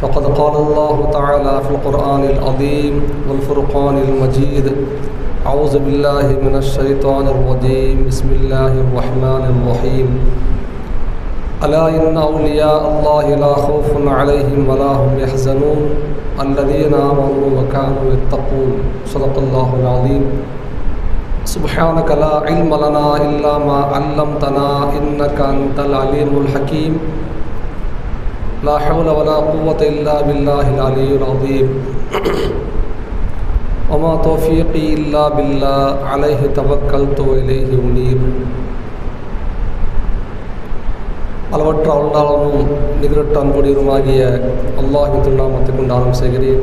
فقد قال الله تعالى في القرآن العظيم والفرقان المجيد أعوذ بالله من الشيطان الرجيم. بسم الله الرحمن الرحيم. ألا إن أولياء الله لا خوف عليهم ولا هم يحزنون؟ الذين آمنوا وكانوا يتقون. صدق الله العظيم. سبحانك لا علم لنا إلا ما علمتنا إنك أنت العليم الحكيم. لا حول ولا قوة إلا بالله العلي العظيم. وما توفيقي إلا بالله عليه توكلت وإليه منيب அளவற்ற அருளாளனும் நிகரட்ட அன்புடையருமாகிய அல்லாஹின் திருநாமத்தை கொண்டு ஆரம்பம் செய்கிறேன்.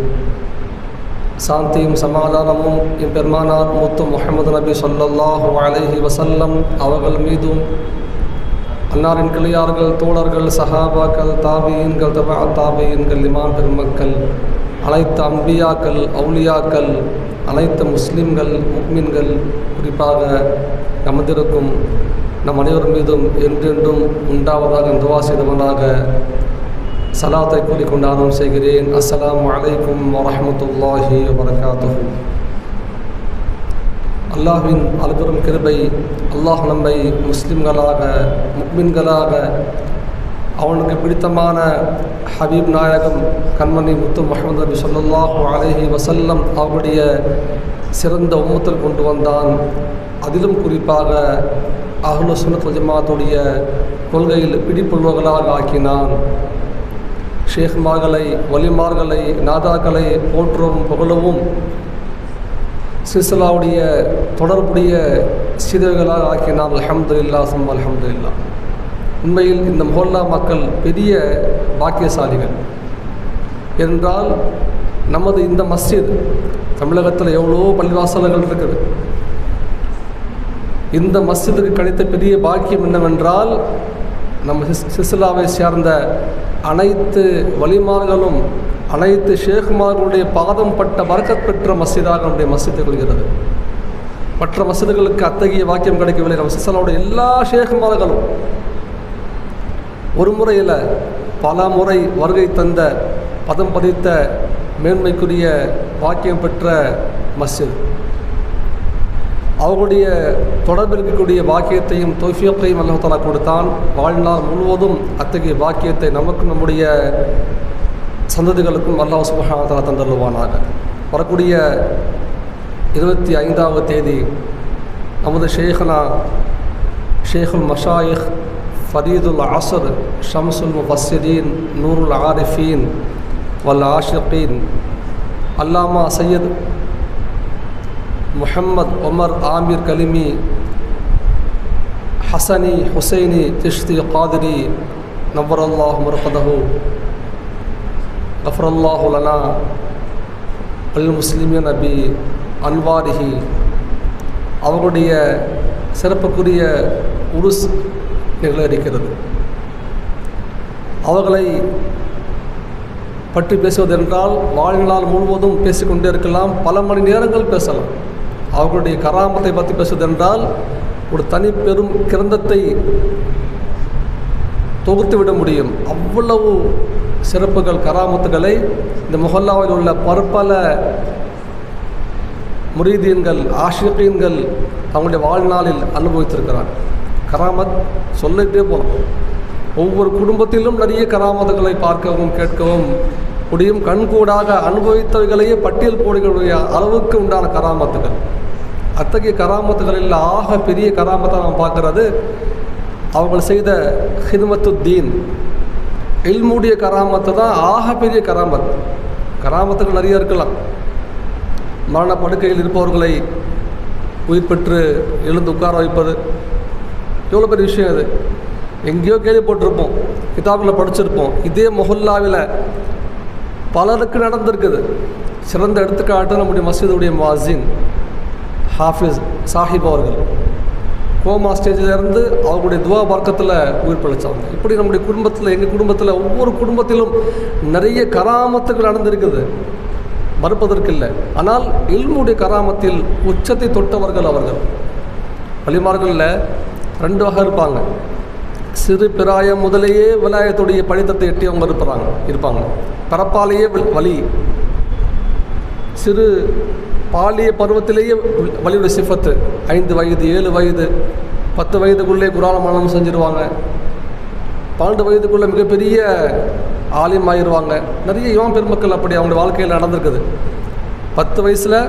சாந்தியும் சமாதானமும் எம்பெருமானார் மூத்த முகமது நபி சொல்லல்லாஹு அலஹி வசல்லம் அவர்கள் மீதும் அன்னாரின் கிளியார்கள் தோழர்கள் சஹாபாக்கள் தாபியன்கள் தபா தாபியன்கள் இமாம் பெருமக்கள் அனைத்து அம்பியாக்கள் அவுலியாக்கள் அனைத்து முஸ்லிம்கள் முக்மின்கள் குறிப்பாக நமதிருக்கும் நம் அனைவர் மீதும் என்றென்றும் உண்டாவதாக துவா செய்தவனாக சலாத்தை கூறிக்கொண்டு ஆரம்பம் செய்கிறேன். அஸ்லாம் அலைக்கும் வரமத்துல்லாஹி வரகாத்து அல்லாஹ்வின் அலுபெரும் கிருபை அல்லாஹ் நம்மை முஸ்லிம்களாக முக்மின்களாக அவனுக்கு பிடித்தமான ஹபீப் நாயகம் கண்மணி முத்து முகமது நபி சொல்லாஹு அலஹி வசல்லம் அவருடைய சிறந்த உம்மத்தில் கொண்டு வந்தான். அதிலும் குறிப்பாக அஹ்லு சுனத் ஜமாத்துடைய கொள்கையில் பிடிப்புள்ளவர்களாக ஆக்கினான். ஷேக்மார்களை வலிமார்களை நாதாக்களை போற்றவும் புகழவும் சிசிலாவுடைய தொடர்புடைய சிதவுகளாக ஆக்கினார். அலமது இல்லா சும் அலமது இல்லா உண்மையில் இந்த மொஹல்லா மக்கள் பெரிய பாக்கியசாலிகள். என்றால் நமது இந்த மஸ்ஜித் தமிழகத்தில் எவ்வளோ பள்ளிவாசல்கள் இருக்குது. இந்த மஸ்ஜிதுக்கு கிடைத்த பெரிய பாக்கியம் என்னவென்றால் நம்ம சிசிலாவை சேர்ந்த அனைத்து வழிமார்களும் அனைத்து ஷேகுமார்களுடைய பாதம் பட்ட வரக்கத் பெற்ற மசிதாக நம்முடைய மசித்து கொள்கிறது மற்ற மசிதுகளுக்கு அத்தகைய வாக்கியம் கிடைக்கவில்லை. நம்ம சிசலாவுடைய எல்லா ஷேகுமார்களும் ஒரு முறையில் பல முறை வருகை தந்த பதம் பதித்த மேன்மைக்குரிய வாக்கியம் பெற்ற மஸ்ஜித். அவர்களுடைய தொடர்பில் இருக்கக்கூடிய வாக்கியத்தையும் தொஃபியத்தையும் அல்லாஹாலா கொடுத்தான். வாழ்நாள் முழுவதும் அத்தகைய வாக்கியத்தை நமக்கு நம்முடைய சந்ததிகளுக்கும் அல்லாஹ் சுபஹானத்தாலா தந்தருவானாக வரக்கூடிய இருபத்தி ஐந்தாவது தேதி நமது ஷேഖனா ஷேகுல் மஷாயிக் ஃபரீதுல் அசர் ஷம்சுல் முஃபஸ்ஸிரீன் நூருல் ஆரிஃபீன் வல் ஆஷிகீன் அல்லாமா சையத் முஹம்மத் ஒமர் ஆமீர் கலிமி ஹசனி ஹுசைனி திஷ்தி காதிரி நவரல்லாஹ் முரகதஹு கஃபரல்லாஹு லனா அல் முஸ்லிமின் நபி அன்வாரிஹி. அவர்களுடைய சிறப்புக்குரிய உருஸ் நிகழ இருக்கிறது. அவர்களை பற்றி பேசுவதென்றால் வாழ்நாள் முழுவதும் பேசிக்கொண்டே இருக்கலாம் பல மணி நேரங்கள் பேசலாம். அவர்களுடைய கராமத்தை பற்றி பேசுவதென்றால் ஒரு தனி பெரும் கிரந்தத்தை தொகுத்து விட முடியும் அவ்வளவு சிறப்புகள் கராமத்துகளை இந்த முகல்லாவில் உள்ள பற்பல முரீதீன்கள் ஆஷிகீன்கள் அவங்களுடைய வாழ்நாளில் அனுபவித்திருக்கிறார். கராமத் சொல்லிட்டே போகலாம் ஒவ்வொரு குடும்பத்திலும் நிறைய கராமத்துகளை பார்க்கவும் கேட்கவும் முடியும் கண்கூடாக அனுபவித்தவைகளையே பட்டியல் போடுகளுடைய அளவுக்கு உண்டான கராமத்துகள். அத்தகைய கராமத்துகளில் ஆக பெரிய கராமத்தை நாம் பார்க்கறது அவர்கள் செய்த ஹிதுமத்து தீன் இல்முடைய கராமத்து தான் ஆக பெரிய கராமத் கராமத்துகள் நிறைய இருக்கலாம். மரண படுக்கையில் இருப்பவர்களை உயிர் பெற்று எழுந்து உட்கார வைப்பது. எவ்வளோ பெரிய விஷயம் அது எங்கேயோ கேள்விப்பட்டிருப்போம். கிதாபில் படிச்சிருப்போம். இதே மொஹல்லாவில் பலருக்கு நடந்திருக்குது. சிறந்த எடுத்துக்காட்டு நம்முடைய மசீதுடைய மாசின் ஹாஃபிஸ் சாஹிப் அவர்கள். கோமா ஸ்டேஜிலேருந்து அவங்களுடைய துவா பார்க்கத்தில் உயிர் பிழைச்சாங்க இப்படி நம்முடைய குடும்பத்தில் எங்கள் குடும்பத்தில் ஒவ்வொரு குடும்பத்திலும் நிறைய கராமத்துகள் நடந்திருக்குது. மறுப்பதற்கு இல்லை ஆனால் இல்முடைய கராமத்தில் உச்சத்தை தொட்டவர்கள் அவர்கள். வழிமார்களில் ரெண்டு வகை இருப்பாங்க. சிறு பிராயம் முதலேயே விலாயத்துடைய படித்தத்தை எட்டியவங்க இருப்பாங்க இருப்பாங்க. பிறப்பாலேயே வழி வலி. சிறு பாலிய பருவத்திலேயே வலியுடைய சிஃபத்து. ஐந்து வயது ஏழு வயது பத்து வயதுக்குள்ளே குரான மரணம் செஞ்சிருவாங்க. பன்னெண்டு வயதுக்குள்ளே மிகப்பெரிய ஆலயம் ஆயிடுவாங்க நிறைய யுவன் பெருமக்கள் அப்படி அவங்களுடைய வாழ்க்கையில் நடந்திருக்குது. பத்து வயசில்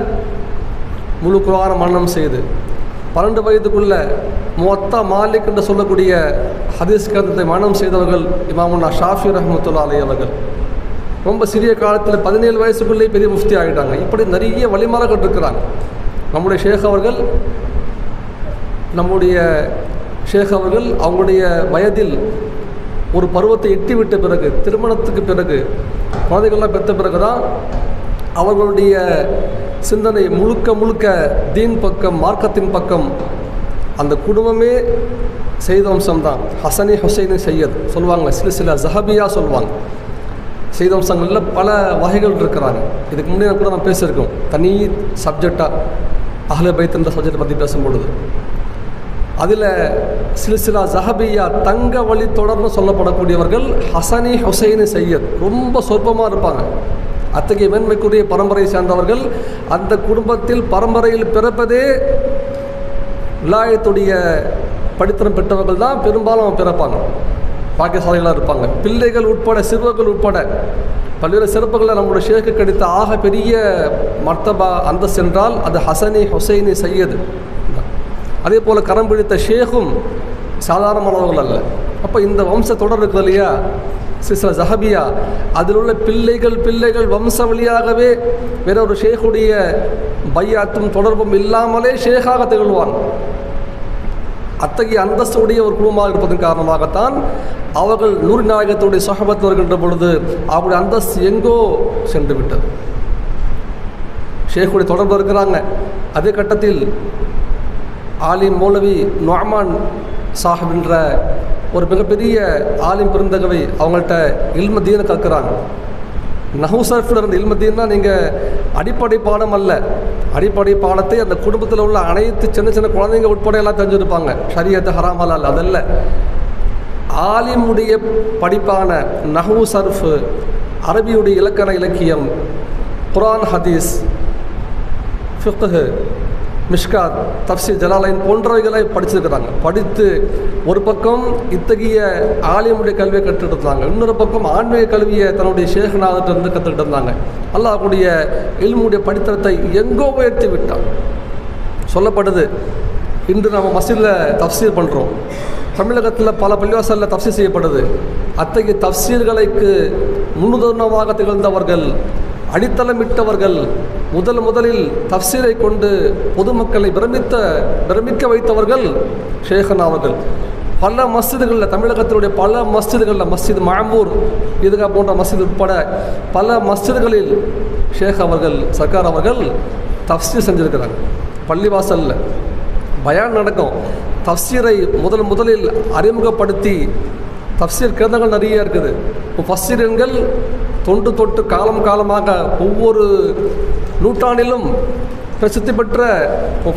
முழு குரான மரணம் செய்து பன்னெண்டு வயதுக்குள்ளே மொத்த மாலிக் என்று சொல்லக்கூடிய ஹதீஸ் கிரந்தத்தை மரணம் செய்தவர்கள் இமாமுன்னா ஷாஃபி ரஹமத்துல்லா அலி அவர்கள். ரொம்ப சிறிய காலத்தில் பதினேழு வயசுக்குள்ளேயே பெரிய முஃப்தி ஆகிட்டாங்க. இப்படி நிறைய வழிமாறர்கள் இருக்கிறாங்க. நம்முடைய ஷேக் அவர்கள் நம்முடைய ஷேக் அவர்கள் அவங்களுடைய வயதில் ஒரு பருவத்தை எட்டிவிட்ட பிறகு திருமணத்துக்கு பிறகு குழந்தைகள்லாம் பெற்ற பிறகு தான் அவர்களுடைய சிந்தனை முழுக்க முழுக்க தீன் பக்கம் மார்க்கத்தின் பக்கம் அந்த குடும்பமே செய்த அம்சம்தான். ஹசனி ஹுசைனு செய்யது சொல்லுவாங்க சில சில ஜஹபியா சொல்லுவாங்க. செய்தம்சங்களில் பல வகைகள் இருக்கிறாங்க. இதுக்கு முன்னே கூட நான் பேசியிருக்கோம். தனி சப்ஜெக்டாக அகல பைத் என்ற சப்ஜெக்டை பற்றி பேசும்பொழுது. அதில் சிலசிலா ஜஹபியா தங்க வழி தொடர்ந்து சொல்லப்படக்கூடியவர்கள் ஹசனி ஹுசைனி சையத் ரொம்ப சொற்பமாக இருப்பாங்க. அத்தகைய மேன்மைக்குரிய பரம்பரையை சேர்ந்தவர்கள் அந்த குடும்பத்தில் பரம்பரையில் பிறப்பதே விலாயத்துடைய படித்தனம் பெற்றவர்கள் தான் பெரும்பாலும் பிறப்பாங்க. பாக்கியசாலிகளாக இருப்பாங்க. பிள்ளைகள் உட்பட சிறுவர்கள் உட்பட பல்வேறு சிறப்புகளை நம்முடைய ஷேக்கு கிடைத்த ஆக பெரிய மர்த்தபா அந்த சென்றால் அது ஹசனி ஹொசைனி சையது. அதே போல் கரம் பிடித்த ஷேகும் சாதாரணமானவர்கள் அல்ல. அப்போ இந்த வம்ச தொடர் இருக்குது இல்லையா? சிஸ்ல ஜஹபியா அதில் உள்ள பிள்ளைகள் பிள்ளைகள் வம்ச வழியாகவே வேற ஒரு ஷேக்குடைய பையாத்தும் தொடர்பும் இல்லாமலே ஷேகாக திகழ்வான். அத்தகைய அந்தஸ்துடைய ஒரு குடும்பமாக இருப்பதன் காரணமாகத்தான் அவர்கள் நூறு நாயகத்துடைய சொகபத்து வருகின்ற பொழுது அவருடைய அந்தஸ்து எங்கோ சென்று விட்டது ஷேக்குடைய தொடர்பு இருக்கிறாங்க. அதே கட்டத்தில் ஆலிம் மௌலவி நொஹமான் சாஹிப் என்ற ஒரு மிகப்பெரிய ஆலிம் பெருந்தகவை அவங்கள்ட்ட இல்ம தீன கற்கிறாங்க. நஹூசர்ஃபில் இருந்த இல்ம நீங்கள் அடிப்படை பாடம் அல்ல. அடிப்படை பாடத்தை அந்த குடும்பத்தில் உள்ள அனைத்து சின்ன சின்ன குழந்தைங்க உட்பட எல்லாம் தெரிஞ்சிருப்பாங்க. ஷரியத்து ஹராமல் அல்ல அதல்ல. ஆலிமுடைய படிப்பான நஹூ சர்ஃபு அரபியுடைய இலக்கண இலக்கியம் குரான் ஹதீஸ் ஃபிக்ஹு மிஷ்கா தப்சி ஜலாலைன் போன்றவைகளை படிச்சிருக்கிறாங்க. படித்து ஒரு பக்கம் இத்தகைய ஆலயமுடைய கல்வியை கற்றுட்டு இருந்தாங்க. இன்னொரு பக்கம் ஆன்மீக கல்வியை தன்னுடைய ஷேகநாதர்கிட்ட இருந்து கற்றுக்கிட்டு இருந்தாங்க. அல்லாஹ்வுடைய இல்முடைய படித்தரத்தை எங்கோ உயர்த்தி விட்டான். சொல்லப்படுது இன்று நம்ம மசீதில் தப்சீர் பண்ணுறோம் தமிழகத்தில் பல பள்ளிவாசலில் தப்சீர் செய்யப்படுது. அத்தகைய தப்சீர்களுக்கு முன்னுதாரணமாக திகழ்ந்தவர்கள் அடித்தளமிட்டவர்கள் முதல் முதலில் தப்சீரை கொண்டு பொதுமக்களை பிரமித்த பிரமிக்க வைத்தவர்கள் ஷேகன் அவர்கள். பல மஸ்ஜிதுகளில் தமிழகத்தினுடைய பல மஸ்ஜிதுகளில் மஸ்ஜித் மாம்பூர் இதுகா போன்ற மஸ்ஜித் உட்பட பல மஸ்ஜிதுகளில் ஷேக் அவர்கள் சர்க்கார் அவர்கள் தப்சீர் செஞ்சுருக்கிறாங்க. பள்ளிவாசலில். பயான் நடக்கும். தப்சீரை முதல் முதலில் அறிமுகப்படுத்தி தப்சீர் கிரந்தங்கள் நிறைய இருக்குது. ஃபஸ்ஸீரன்கள் தொண்டு தொட்டு காலம் காலமாக ஒவ்வொரு நூற்றாண்டிலும் பிரசித்தி பெற்ற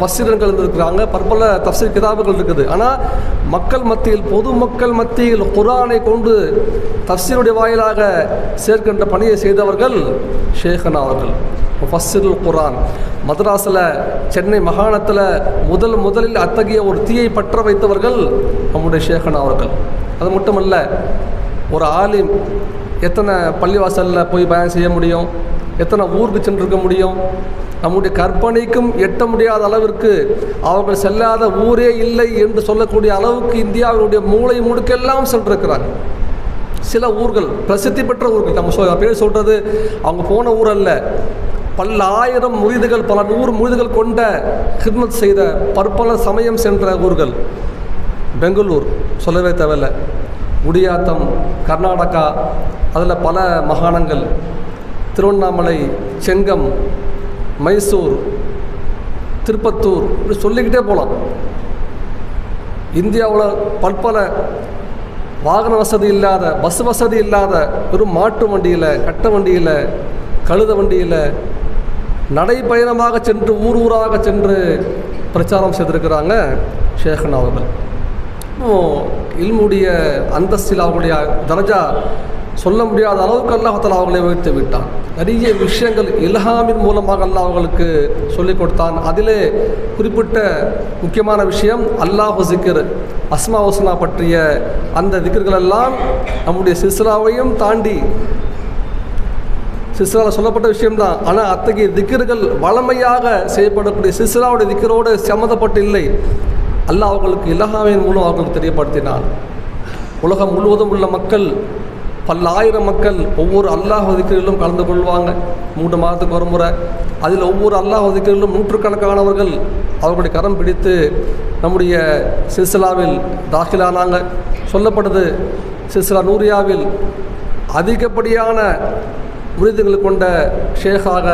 பசிரங்கள் இருந்திருக்கிறாங்க. பற்பல தப்சீர் கிதாபுகள் இருக்குது. ஆனால் மக்கள் மத்தியில் பொதுமக்கள் மத்தியில் குரானை கொண்டு தப்சீருடைய வாயிலாக சேர்க்கின்ற பணியை செய்தவர்கள் ஷேகனா அவர்கள். முஃபஸ்ஸிருல் குரான் மதராஸில் சென்னை மாகாணத்தில் முதல் முதலில் அத்தகைய ஒரு தீயை பற்ற வைத்தவர்கள் நம்முடைய ஷேகனா அவர்கள். அது மட்டுமல்ல ஒரு ஆலிம் எத்தனை பள்ளிவாசலில் போய் பயணம் செய்ய முடியும்? எத்தனை ஊருக்கு சென்றிருக்க முடியும்? நம்முடைய கற்பனைக்கும் எட்ட முடியாத அளவிற்கு அவர்கள் செல்லாத ஊரே இல்லை என்று சொல்லக்கூடிய அளவுக்கு இந்தியாவினுடைய மூளை முடுக்கெல்லாம் சென்றிருக்கிறாங்க சில ஊர்கள் பிரசித்தி பெற்ற ஊர்கள் நம்ம சொல் பேர் சொல்கிறது அவங்க போன ஊர் அல்ல பல ஆயிரம் முறிதுகள் பல நூறு முறிதுகள் கொண்ட ஹித்மத் செய்த பற்பல சமயம் சென்ற ஊர்கள். பெங்களூர் சொல்லவே தேவையில்ல. குடியாத்தம் கர்நாடகா அதில் பல மாகாணங்கள். திருவண்ணாமலை செங்கம் மைசூர் திருப்பத்தூர் இப்படி சொல்லிக்கிட்டே போகலாம் இந்தியாவில் பற்பல வாகன வசதி இல்லாத பஸ் வசதி இல்லாத வெறும் மாட்டு வண்டியில் கட்ட வண்டியில் கழுத வண்டியில் நடைப்பயணமாக சென்று ஊர் ஊராக சென்று பிரச்சாரம் செய்திருக்கிறாங்க ஷேகன் அவர்கள் இல்முடைய அந்தஸ்தில் அவர்களுடைய தரஜா சொல்ல முடியாத அளவுக்கு அல்லாஹால அவர்களை உயர்த்து விட்டான். நிறைய விஷயங்கள் இல்ஹாமின் மூலமாக அல்லாஹ் அவர்களுக்கு சொல்லிக் கொடுத்தான். அதிலே குறிப்பிட்ட முக்கியமான விஷயம் அல்லாஹ் ஜிக்கர் அஸ்மா ஹுஸ்னா பற்றிய அந்த திக்கர்கள் எல்லாம் நம்முடைய சிஸ்ராவையும் தாண்டி சிஸ்ராவில் சொல்லப்பட்ட விஷயம்தான். ஆனால் அத்தகைய திக்கர்கள் வளமையாக செய்யப்படக்கூடிய சிஸ்ராவுடைய திக்கரோடு சம்மந்தப்பட்டு இல்லை. அல்லாஹ் அவர்களுக்கு இலகாவின் மூலம் அவர்களுக்கு தெரியப்படுத்தினான். உலகம் முழுவதும் உள்ள மக்கள் பல்லாயிரம் மக்கள் ஒவ்வொரு அல்லாஹ் ஒதுக்கீடுகளும் கலந்து கொள்வாங்க. மூன்று மாதத்துக்கு ஒரு முறை. அதில் ஒவ்வொரு அல்லாஹ் ஒதுக்கீரிலும் நூற்றுக்கணக்கானவர்கள் அவர்களுடைய கரம் பிடித்து நம்முடைய சில்சிலாவில் தாக்கிலானாங்க. சொல்லப்படுது சில்சிலா நூரியாவில் அதிகப்படியான முறிதுகள் கொண்ட ஷேகாக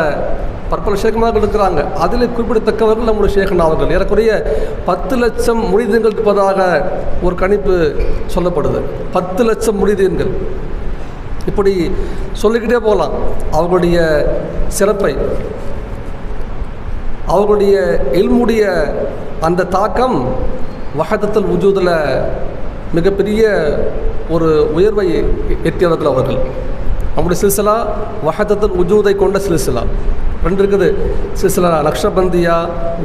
பற்பல ஷேகமாக இருக்கிறாங்க. அதில் குறிப்பிடத்தக்கவர்கள் நம்முடைய ஷேகன் அவர்கள். ஏறக்குறைய பத்து லட்சம் முறிதங்கள் இருப்பதாக ஒரு கணிப்பு சொல்லப்படுது. பத்து லட்சம் முறிதீன்கள் இப்படி சொல்லிக்கிட்டே போகலாம். அவர்களுடைய சிறப்பை. அவர்களுடைய எல்முடைய அந்த தாக்கம் வஹதத்தல் உஜூதில் மிகப்பெரிய ஒரு உயர்வை எட்டியவர்கள் அவர்கள். நம்முடைய சில்சிலா வஹதத்தல் உஜூதை கொண்ட சில்சிலா. ரெண்டு இருக்குது சில்சிலா நக்ஷபந்தியா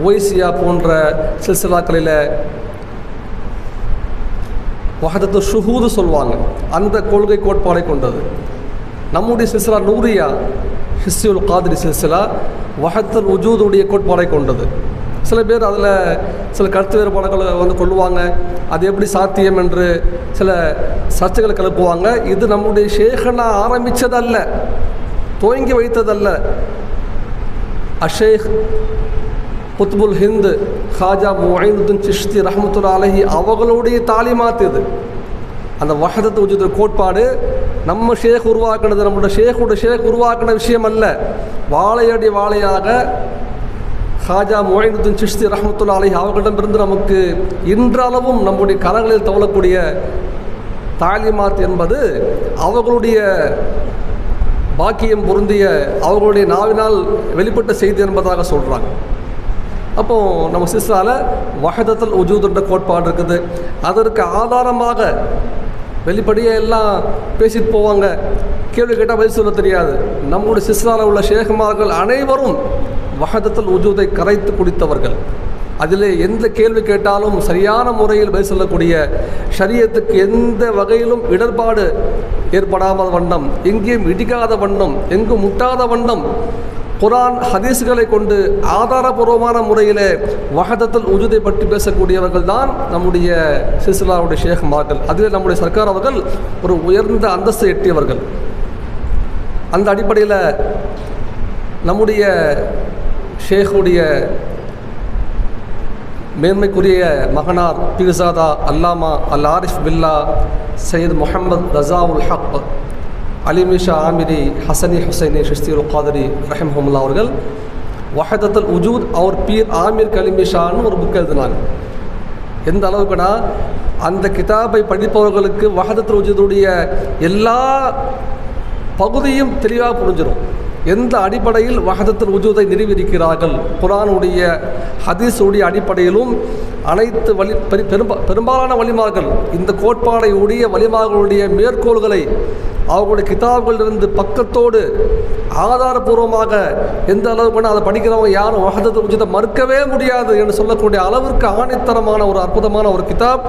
ஒய்சியா போன்ற சில்சிலாக்களில் வகதத்து ஷுஹூது சொல்லுவாங்க அந்த கொள்கை கோட்பாடை கொண்டது. நம்முடைய சில்சிலா நூரியா ஹிஸ்யுல் காதிரி சில்சிலா வஹத்தல் உஜூதுடைய கோட்பாடை கொண்டது. சில பேர் அதில் சில கருத்து வேறுபாடுகளை வந்து கொள்ளுவாங்க. அது எப்படி சாத்தியம் என்று சில சர்ச்சைகளை கிளப்புவாங்க. இது நம்முடைய ஷேகனா ஆரம்பித்ததல்ல துவங்கி வைத்ததல்ல. அஷேக் குத்புல் ஹிந்து ஹாஜா மொஹினுদ্দিন சிஷ்தி ரஹமத்துல்லா அலஹி அவங்களுடைய தாலிமாத்து இது அந்த வஹதத்து உஜித கோட்பாடு நம்ம ஷேக் உருவாக்கினது நம்மளோட ஷேக்கோட ஷேக் உருவாக்கின விஷயம் அல்ல வாழையடி வாழையாக ஹாஜா மொஹினுদ্দিন சிஷ்தி ரஹமத்துல்லா அலஹி அவர்களிடமிருந்து நமக்கு இன்றளவும் நம்முடைய கரங்களில் தவழக்கூடிய தாலிமாத் என்பது அவர்களுடைய பாக்கியம் பொருந்திய அவர்களுடைய நாவினால் வெளிப்பட்ட செய்தி என்பதாக சொல்கிறாங்க அப்போ நம்ம சிஸ்ரால வஹதத்தல் உஜூதுன்ற கோட்பாடு இருக்குது. அதற்கு ஆதாரமாக வெளிப்படையே எல்லாம் பேசிட்டு போவாங்க. கேள்வி கேட்டால் பதில் சொல்ல தெரியாது. நம்முடைய சிஸ்ராவில் உள்ள ஷேகுமார்கள் அனைவரும் வஹதத்தல் உஜூதை கரைத்து குடித்தவர்கள். அதில் எந்த கேள்வி கேட்டாலும் சரியான முறையில் பதில் சொல்லக்கூடிய சரியத்துக்கு எந்த வகையிலும் இடர்பாடு ஏற்படாத வண்ணம் எங்கேயும் இடிக்காத வண்ணம் எங்கும் முட்டாத வண்ணம் குரான் ஹதீஸ்களை கொண்டு ஆதாரபூர்வமான முறையில் வகதத்தில் உஜுதை பற்றி பேசக்கூடியவர்கள் தான் நம்முடைய சிசிலாவுடைய ஷேக்மார்கள் அதில் நம்முடைய சர்க்கார் அவர்கள் ஒரு உயர்ந்த அந்தஸ்தை எட்டியவர்கள். அந்த அடிப்படையில் நம்முடைய ஷேகுடைய மேன்மைக்குரிய மகனார் பீர்சாதா அல்லாமா அல் ஆரிஃப் பில்லா சையத் முஹம்மது ரசாவுல் ஹக் அலிமிஷா ஆமிரி ஹசனி ஹுசைனி உகாதரி காதரி ரஹிமஹமுல்லா அவர்கள் வஹதத்துல் உஜூத் அவர் பீர் ஆமீர் கலிமிஷான்னு ஒரு புக் எழுதினாங்க. எந்த அளவுக்குனா அந்த கிதாபை படிப்பவர்களுக்கு வஹதத்துல் உஜூதுடைய எல்லா பகுதியும் தெளிவாக புரிஞ்சிடும் எந்த அடிப்படையில் வகதத்தில் உஜூதை நிறுவியிருக்கிறார்கள்? குரானுடைய ஹதீஸுடைய அடிப்படையிலும் அனைத்து வழி பெரும் பெரும்பா பெரும்பாலான வழிமார்கள் இந்த கோட்பாடை உடைய வழிமார்களுடைய மேற்கோள்களை அவர்களுடைய கிதாப்களிலிருந்து பக்கத்தோடு ஆதாரபூர்வமாக எந்த அளவுக்கு அதை படிக்கிறவங்க யாரும் வகதத்தில் உஜூதை மறுக்கவே முடியாது என்று சொல்லக்கூடிய அளவிற்கு ஆணித்தரமான ஒரு அற்புதமான ஒரு கிதாப்.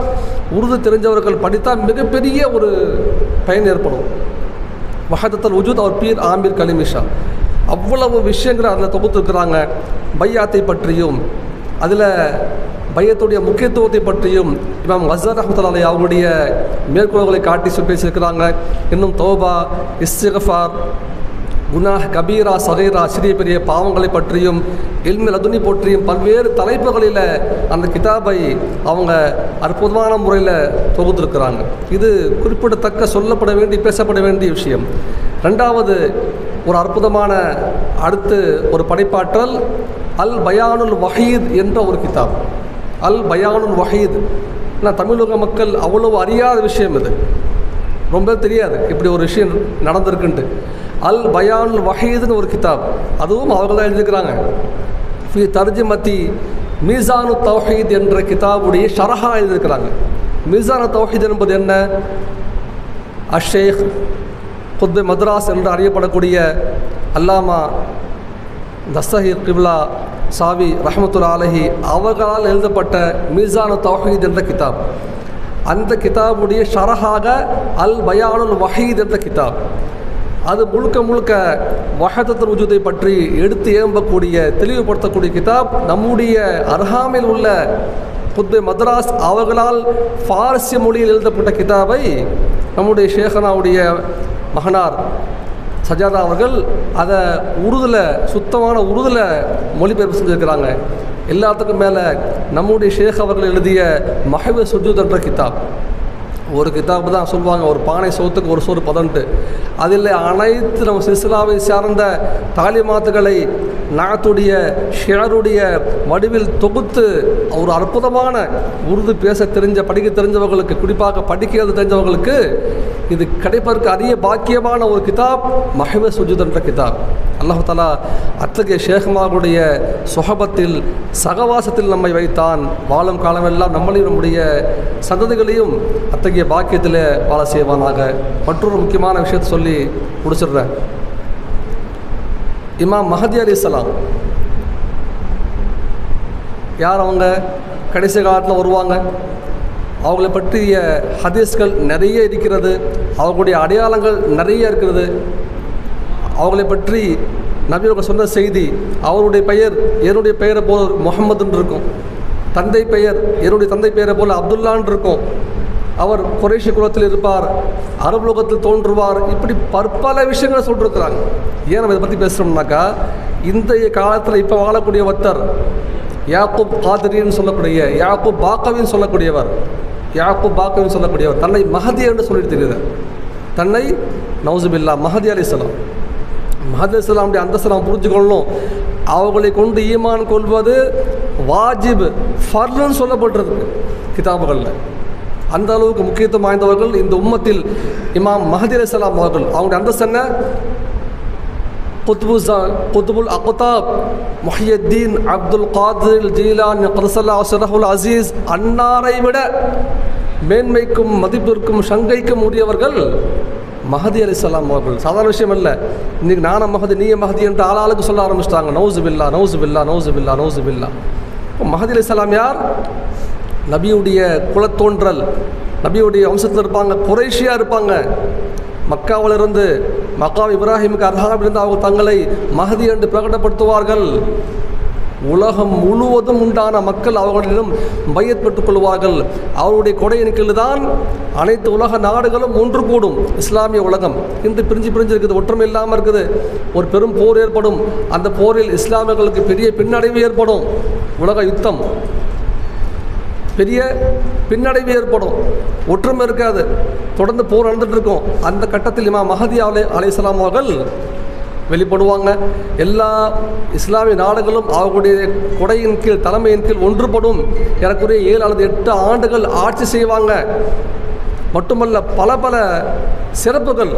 உருது தெரிஞ்சவர்கள் படித்தால் மிகப்பெரிய ஒரு பயன் ஏற்படும். வஹதத்தல் உஜூத் அவர் பீர் ஆமீர் கலிமிஷா. அவ்வளவு விஷயங்களை அதில் தொகுத்துருக்குறாங்க. பையாத்தை பற்றியும் அதில் பையத்துடைய முக்கியத்துவத்தை பற்றியும் இமாம் வசர் அஹமத்துல்லா அவங்களுடைய மேற்கோள்களை காட்டி பேசியிருக்கிறாங்க. இன்னும் தோபா இஸ்திகஃபார் குணா கபீரா சகீரா சிறிய பெரிய பாவங்களை பற்றியும் இல்மில் அதுனி பற்றியும் பல்வேறு தலைப்புகளில் அந்த கிதாபை அவங்க அற்புதமான முறையில் தொகுத்திருக்கிறாங்க. இது குறிப்பிடத்தக்க சொல்லப்பட வேண்டி பேசப்பட வேண்டிய விஷயம். ரெண்டாவது ஒரு அற்புதமான அடுத்து ஒரு படைப்பாற்றல் அல் பயானுல் வஹீத் என்ற ஒரு கிதாப். அல் பயானுல் வஹீத். ஆனால் தமிழக மக்கள் அவ்வளவு அறியாத விஷயம் இது. ரொம்ப தெரியாது. இப்படி ஒரு விஷயம் நடந்திருக்குன்ட்டு. அல் பயான் வஹீதுன்னு ஒரு கிதாப். அதுவும் அவங்க தான் எழுதியிருக்கிறாங்க. ஃபி தர்ஜிமத்தி மீசானு தௌஹீத் என்ற கிதாபுடைய ஷரஹா எழுதியிருக்கிறாங்க. மீசானு தௌஹீத் என்பது என்ன? அஷேக் குத்பு மத்ராஸ் என்று அறியப்படக்கூடிய அல்லாமா தஸ்தஹீர் கிப்லா சாவி ரஹமத்துல்லா அலஹி அவர்களால் எழுதப்பட்ட மீசானு தௌஹீத் என்ற கிதாப். அந்த கிதாபுடைய ஷரஹாக அல் பயானுல் வஹீத் என்ற கிதாப். அது முழுக்க முழுக்க வஹதத்தர் உஜுதை பற்றி எடுத்து ஏம்பக்கூடிய தெளிவுபடுத்தக்கூடிய கிதாப். நம்முடைய அர்ஹாமில் உள்ள புத்து மദ്രാസ് அவர்களால் பாரசிய மொழியில் எழுதப்பட்ட கிதாபை நம்முடைய ஷேகனாவுடைய மகனார் சஜாதா அவர்கள் அதை உருதில் சுத்தமான உருதில் மொழிபெயர்ப்பு செஞ்சுருக்கிறாங்க. எல்லாத்துக்கும் மேலே நம்முடைய ஷேக் அவர்கள் எழுதிய மஹவ சுஜூத் என்ற கிதாப். ஒரு கிதாப் தான் சொல்லுவாங்க ஒரு பானை சோத்துக்கு ஒரு சோறு பதன்ட்டு. அதில் அனைத்து நம்ம சிஸ்லாவை சார்ந்த தாலிமாத்துகளை நாத்துடைய ஷேருடைய வடிவில் தொகுத்து ஒரு அற்புதமான உருது பேச தெரிஞ்ச படிக்க தெரிஞ்சவர்களுக்கு குறிப்பாக படிக்கிறது தெரிஞ்சவர்களுக்கு இது கிடைப்பதற்கு அரிய பாக்கியமான ஒரு கிதாப் மஹிம சுஜித் என்ற கிதாப். அல்லாஹாலா அத்தகைய ஷேகமாவுடைய சுகபத்தில் சகவாசத்தில் நம்மை வைத்தான். வாழும் காலமெல்லாம் நம்மளையும் நம்முடைய சந்ததிகளையும் அத்தகைய பாக்கியத்தில் வாழ செய்வானாக. மற்றொரு முக்கியமான விஷயத்தை சொல்லி முடிச்சிடுறேன். இமாம் மஹதி அலி இஸ்லாம் யார் அவங்க? கடைசி காலத்தில் வருவாங்க. அவங்கள பற்றிய ஹதீஸ்கள் நிறைய இருக்கிறது. அவங்களுடைய அடையாளங்கள் நிறைய இருக்கிறது. அவங்களை பற்றி நபியோக சொன்ன செய்தி அவருடைய பெயர் என்னுடைய பெயரை போல் முகமதுன்னு இருக்கும். தந்தை பெயர் என்னுடைய தந்தை பெயரை போல் அப்துல்லான் இருக்கும். அவர் குறைஷி குலத்தில் இருப்பார் அரபு லோகத்தில் தோன்றுவார். இப்படி பற்பல விஷயங்களை சொல்லிருக்கிறாங்க. ஏன் நம்ம இதை பற்றி பேசுகிறோம்னாக்கா இன்றைய காலத்தில் இப்போ வாழக்கூடிய ஒருத்தர் யாக்கூப் காதிரின்னு சொல்லக்கூடிய யாக்கூப் பாக்கவின்னு சொல்லக்கூடியவர். யாக்கூப் பாக்கவின்னு சொல்லக்கூடியவர் தன்னை மஹதி என்று சொல்லிட்டு தெரியுது. தன்னை நவுசுபில்லா மஹதி அலிஸ்லாம் மஹதி இஸ்லாமுடைய அந்தஸ்து நாம் புரிஞ்சுக்கொள்ளணும். அவர்களை கொண்டு ஈமான் கொள்வது வாஜிப் ஃபர்லுன்னு சொல்லப்பட்டிருக்கு கிதாபுகளில். அந்த அளவுக்கு முக்கியத்துவம் வாய்ந்தவர்கள் இந்த உம்மத்தில் இமாம் மஹதி அலிஸ்லாம் அவர்கள். அவங்களுடைய அந்தஸ்து என்ன? குத்புசான் குத்புல் அக்தாப் முஹியத்தீன் அப்துல் காதிர் ஜீலான் கரசல்லா சரஹுல் அசீஸ் அன்னாரை விட மேன்மைக்கும் மதிப்பிற்கும் சங்கைக்கும் உரியவர்கள் மஹதி அலிசல்லாம் அவர்கள். சாதாரண விஷயம் இல்லை இன்னைக்கு நானும் மஹதி நீ மஹதி என்று ஆளாளுக்கு சொல்ல ஆரம்பிச்சிட்டாங்க. நவுசு பில்லா நவுசு பில்லா நவுசு பில்லா நவுசு பில்லா. மஹதி அலிசல்லாம் யார்? நபியுடைய குலத்தோன்றல் நபியுடைய வம்சத்தில் இருப்பாங்க குறைஷியாக இருப்பாங்க. மக்காவிலிருந்து மக்கா இப்ராஹிமுக்கு அர்ஹாமிலிருந்து அவர்கள் தங்களை மகதி என்று பிரகடப்படுத்துவார்கள் உலகம் முழுவதும் உண்டான மக்கள் அவர்களிடம் மையத் பெற்றுக் கொள்வார்கள். அவருடைய கொடையின் கீழ் தான் அனைத்து உலக நாடுகளும் ஒன்று கூடும். இஸ்லாமிய உலகம். இன்று பிரிஞ்சு பிரிஞ்சு இருக்குது ஒற்றுமை இல்லாமல் இருக்குது. ஒரு பெரும் போர் ஏற்படும். அந்த போரில் இஸ்லாமியர்களுக்கு பெரிய பின்னடைவு ஏற்படும். உலக யுத்தம். பெரிய பின்னடைவு ஏற்படும். ஒற்றுமை இருக்காது. தொடர்ந்து போர் நடந்துட்டு இருக்கும். அந்த கட்டத்தில் இமா மஹதி அலை அலையாம் அவர்கள் வெளிப்படுவாங்க. எல்லா இஸ்லாமிய நாடுகளும் அவர்களுடைய கொடையின் கீழ் தலைமையின் கீழ் ஒன்றுபடும். எனக்குரிய ஏழு அல்லது எட்டு ஆண்டுகள் ஆட்சி செய்வாங்க. மட்டுமல்ல பல பல சிறப்புகள்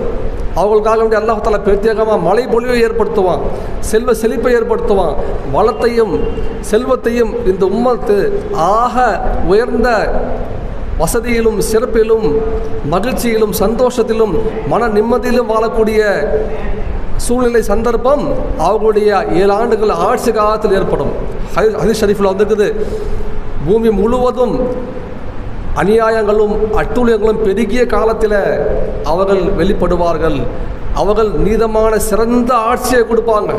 அவங்களுக்காக வேண்டிய அல்லாஹால பிரத்யேகமாக மழை பொழிவை ஏற்படுத்துவான். செல்வ செழிப்பை ஏற்படுத்துவான். வளத்தையும் செல்வத்தையும் இந்த உம்மத்து ஆக உயர்ந்த வசதியிலும் சிறப்பிலும் மகிழ்ச்சியிலும் சந்தோஷத்திலும் மன நிம்மதியிலும் வாழக்கூடிய சூழ்நிலை சந்தர்ப்பம் அவர்களுடைய ஏழு ஆண்டுகள் ஆட்சி காலத்தில் ஏற்படும். ஹரி ஹரி ஷரீஃபில் வந்திருக்குது. பூமி முழுவதும் அநியாயங்களும் அட்டூழியங்களும் பெருகிய காலத்தில் அவர்கள் வெளிப்படுவார்கள். அவர்கள் நீதமான சிறந்த ஆட்சியை கொடுப்பாங்க.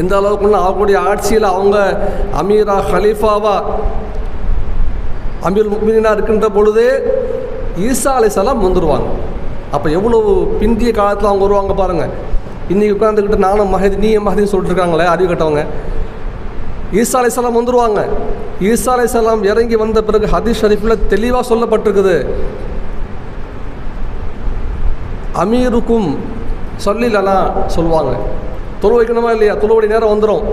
எந்த அளவுக்குன்னா அவங்களுடைய ஆட்சியில் அவங்க அமீரா ஹலீஃபாவா அமீர் முக்மினா இருக்கின்ற பொழுதே ஈசா அலைசலாம் வந்துடுவாங்க அப்போ எவ்வளவு பிந்திய காலத்தில் அவங்க வருவாங்க பாருங்கள் இன்றைக்கி உட்காந்துக்கிட்டு நானும் மஹதி நீ மஹதின்னு சொல்லிட்டு இருக்காங்களே அறிவு கட்டவங்க. ஈசா அலைசலாம் வந்துடுவாங்க ஈசா அலைசலாம் இறங்கி வந்த பிறகு ஹதீஸ் ஷரீஃபில் தெளிவாக சொல்லப்பட்டிருக்குது. அமீருக்கும் சொல்லிலனா சொல்லுவாங்க. தொழு வைக்கணுமா இல்லையா? தொழுவடி நேரம் வந்துடும்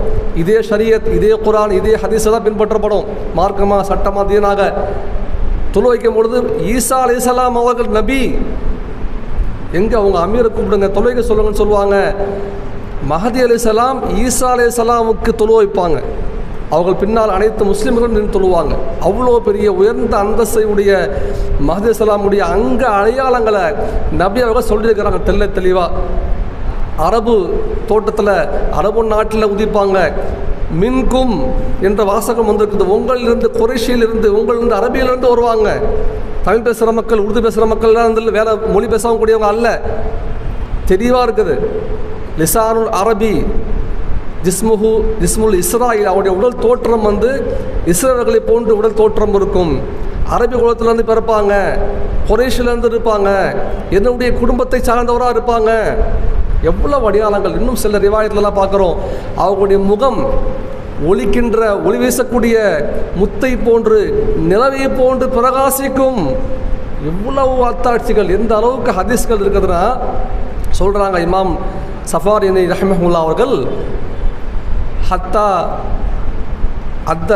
இதே ஷரியத் இதே குரான் இதே ஹதீஸை தான் பின்பற்றப்படும். மார்க்கமாக சட்டமாக தீனாக. தொழு வைக்கும் பொழுது ஈசா அலைசலாம் அவர்கள் நபி. எங்கே அவங்க அமீரை கூப்பிடுங்க தொழுவைக்க சொல்லுங்கன்னு சொல்லுவாங்க. மஹதி அலிசலாம் ஈசா அலிசலாமுக்கு தொழு வைப்பாங்க. அவர்கள் பின்னால் அனைத்து முஸ்லீம்களும் நின்று தொழுவாங்க. அவ்வளோ பெரிய உயர்ந்த அந்தஸ்தையுடைய மஹதி சலாமுடைய அங்க அடையாளங்களை நபி அவர்கள் சொல்லியிருக்கிறாங்க. தெல்ல தெளிவாக அரபு தோட்டத்தில் அரபு நாட்டில் உதிப்பாங்க மின்கும் என்ற வாசகம் வந்திருக்குது. உங்களிலிருந்து குறைஷியிலிருந்து உங்களிலிருந்து அரபியிலிருந்து வருவாங்க. தமிழ் பேசுகிற மக்கள் உருது பேசுகிற மக்கள்லாம் வந்து வேறு மொழி பேசவும் கூடியவங்க அல்ல. தெளிவாக இருக்குது. லிசானுல் அரபி ஜிஸ்முஹு ஜிஸ்முல் இஸ்ராயில் அவருடைய உடல் தோற்றம் வந்து இஸ்ரேலர்களை போன்று உடல் தோற்றம் இருக்கும். அரபி குலத்திலேருந்து பிறப்பாங்க. குறைஷிலேருந்து இருப்பாங்க. என்னுடைய குடும்பத்தை சார்ந்தவராக இருப்பாங்க. எவ்வளோ அடையாளங்கள் இன்னும் சில ரிவாயத்துலலாம் பார்க்குறோம். அவங்களுடைய முகம் ஒளிக்கின்ற ஒளி வீசக்கூடிய முத்தை போன்று நிலவை போன்று பிரகாசிக்கும் எவ்வளவு அத்தாட்சிகள் எந்த அளவுக்கு ஹதீஸ்கள் இருக்குதுன்னா சொல்கிறாங்க இமாம் சஃபாரினி ரஹமஹுல்லா அவர்கள் ஹத்தா அத்த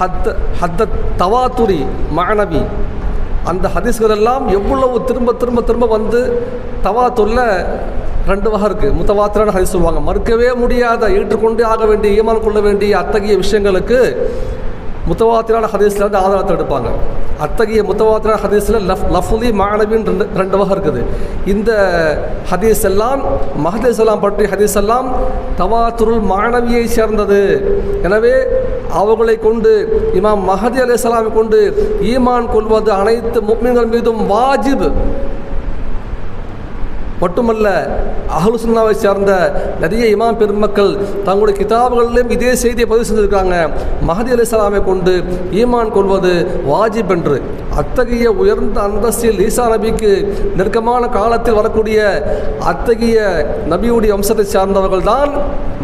ஹத்த ஹத்த தவாத்துரி மாணவி அந்த ஹதீஸ்கள் எல்லாம் எவ்வளவு திரும்ப திரும்ப திரும்ப வந்து தவாத்துரில் ரெண்டு வகை இருக்குது முத்தவாத்திரான ஹதீஸ் சொல்லுவாங்க. மறுக்கவே முடியாத ஏற்றுக்கொண்டே ஆக வேண்டிய ஈமான் கொள்ள வேண்டிய அத்தகைய விஷயங்களுக்கு முத்தவாத்திரான ஹதீஸில் வந்து ஆதாரத்தை எடுப்பாங்க. அத்தகைய முத்தவாத்திரான ஹதீஸில் லஃப் லஃபுலி மாணவின்னு ரெண்டு ரெண்டு வகை இருக்குது. இந்த ஹதீஸ் எல்லாம் மஹதீஸ் எல்லாம் பற்றிய ஹதீஸ் எல்லாம் தவாத்துருள் மாணவியை சேர்ந்தது. எனவே அவர்களை கொண்டு இமாம் மஹதி அலி கொண்டு ஈமான் கொள்வது அனைத்து முக்மீன்கள் மீதும் வாஜிப். மட்டுமல்ல அகலுசுல்லாவை சுன்னாவை சார்ந்த நிறைய இமாம் பெருமக்கள் தங்களுடைய கிதாபுகளிலும் இதே செய்தியை பதிவு செஞ்சுருக்காங்க. மஹதி அலி சலாமை கொண்டு ஈமான் கொள்வது வாஜிப் என்று. அத்தகைய உயர்ந்த அந்தஸ்தில் ஈசா நபிக்கு நெருக்கமான காலத்தில் வரக்கூடிய அத்தகைய நபியுடைய வம்சத்தை சார்ந்தவர்கள் தான்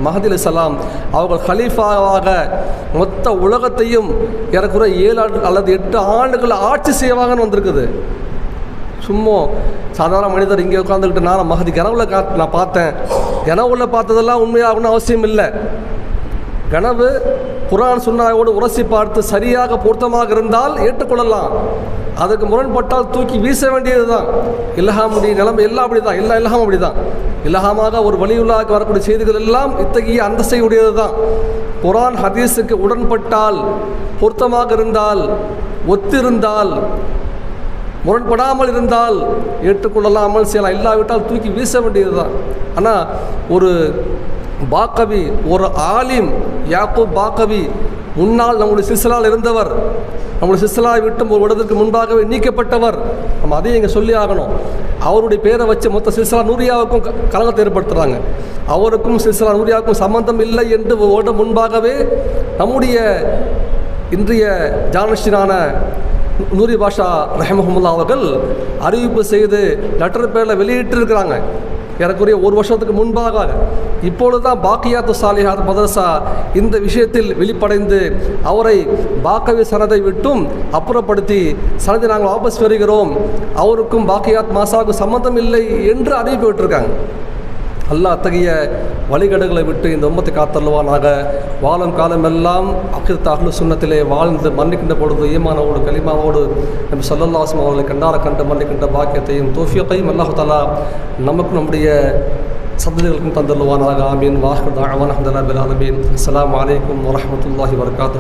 மஹதி அலி சலாம் அவர்கள் ஹலீஃபாவாக மொத்த உலகத்தையும் ஏறக்குறைய ஏழு ஆண்டு அல்லது எட்டு ஆண்டுகள் ஆட்சி செய்வாங்கன்னு வந்திருக்குது. சும்மா சாதாரண மனிதர் இங்கே உட்காந்துக்கிட்டு நான் மகதி கனவுல கா நான் பார்த்தேன். கனவுல பார்த்ததெல்லாம் உண்மையாகணும்னு அவசியம் இல்லை. கனவு குரான் சுன்னாவோடு உரசி பார்த்து சரியாக பொருத்தமாக இருந்தால் ஏற்றுக்கொள்ளலாம். அதுக்கு முரண்பட்டால் தூக்கி வீச வேண்டியது தான் இல்லஹாமுடைய நிலைமை எல்லாம் அப்படி தான் எல்லா இல்லாமல் அப்படி தான் இல்லஹாமாக ஒரு வழியுள்ளாக வரக்கூடிய செய்திகள் எல்லாம் இத்தகைய அந்தஸ்தை உடையது தான் குரான் ஹதீஸுக்கு உடன்பட்டால் பொருத்தமாக இருந்தால் ஒத்திருந்தால் முரண்படாமல் இருந்தால் ஏற்றுக்கொள்ளலாம் அமல் செய்யலாம். இல்லாவிட்டால் தூக்கி வீச வேண்டியது தான் ஆனால் ஒரு பாக்கவி ஒரு ஆலிம் யாக்கூப் பாக்கவி முன்னால் நம்முடைய சிசலால் இருந்தவர் நம்முடைய சிஸ்லாவை விட்டும் ஒரு வருடத்திற்கு முன்பாகவே நீக்கப்பட்டவர். நம்ம அதையும் இங்கே சொல்லி ஆகணும். அவருடைய பேரை வச்சு மொத்த சிசலா நூரியாவுக்கும் க- கலகத்தை ஏற்படுத்துகிறாங்க அவருக்கும் சிசலா நூரியாவுக்கும் சம்பந்தம் இல்லை என்று ஒரு வருடம் முன்பாகவே நம்முடைய இன்றைய ஜானஸ்டினான நூரி பாஷா ரஹமஹமுல்லா அவர்கள் அறிவிப்பு செய்து லெட்டர் பேரில் வெளியிட்டிருக்கிறாங்க. ஏறக்குறைய ஒரு வருஷத்துக்கு முன்பாக. இப்பொழுது தான் பாக்கியாத்து சாலிஹாத் மதரசா இந்த விஷயத்தில் வெளிப்படைந்து அவரை பாக்கவி சனதை விட்டும் அப்புறப்படுத்தி சனதை நாங்கள் வாபஸ் பெறுகிறோம். அவருக்கும் பாக்கியாத் மாசாவுக்கும் சம்மந்தம் இல்லை என்று அறிவிப்பு விட்டுருக்காங்க. அல்லாஹ் அத்தகைய வழிகடுகளை விட்டு இந்த உம்மத்தை காத்தல்வானாக வாழும் காலமெல்லாம் அகித் அஹ்லு சுண்ணத்திலே வாழ்ந்து மன்னிக்கின்ற பொழுது ஈமானோடு கலிமாவோடு நம்ம சல்லல்லாஸ்மா அவர்களை கண்டார கண்டு மன்னிக்கின்ற பாக்கியத்தையும் தோஃபியத்தையும் அல்லாஹாலா நமக்கும் நம்முடைய சந்ததிகளுக்கும் தந்தல்வானாக ஆமீன். வாஹர் தாவான் அஹமதுல்லா பிலாலமீன் அஸ்லாம் வலைக்கம் வரமத்துல்லாஹி வரகாத்து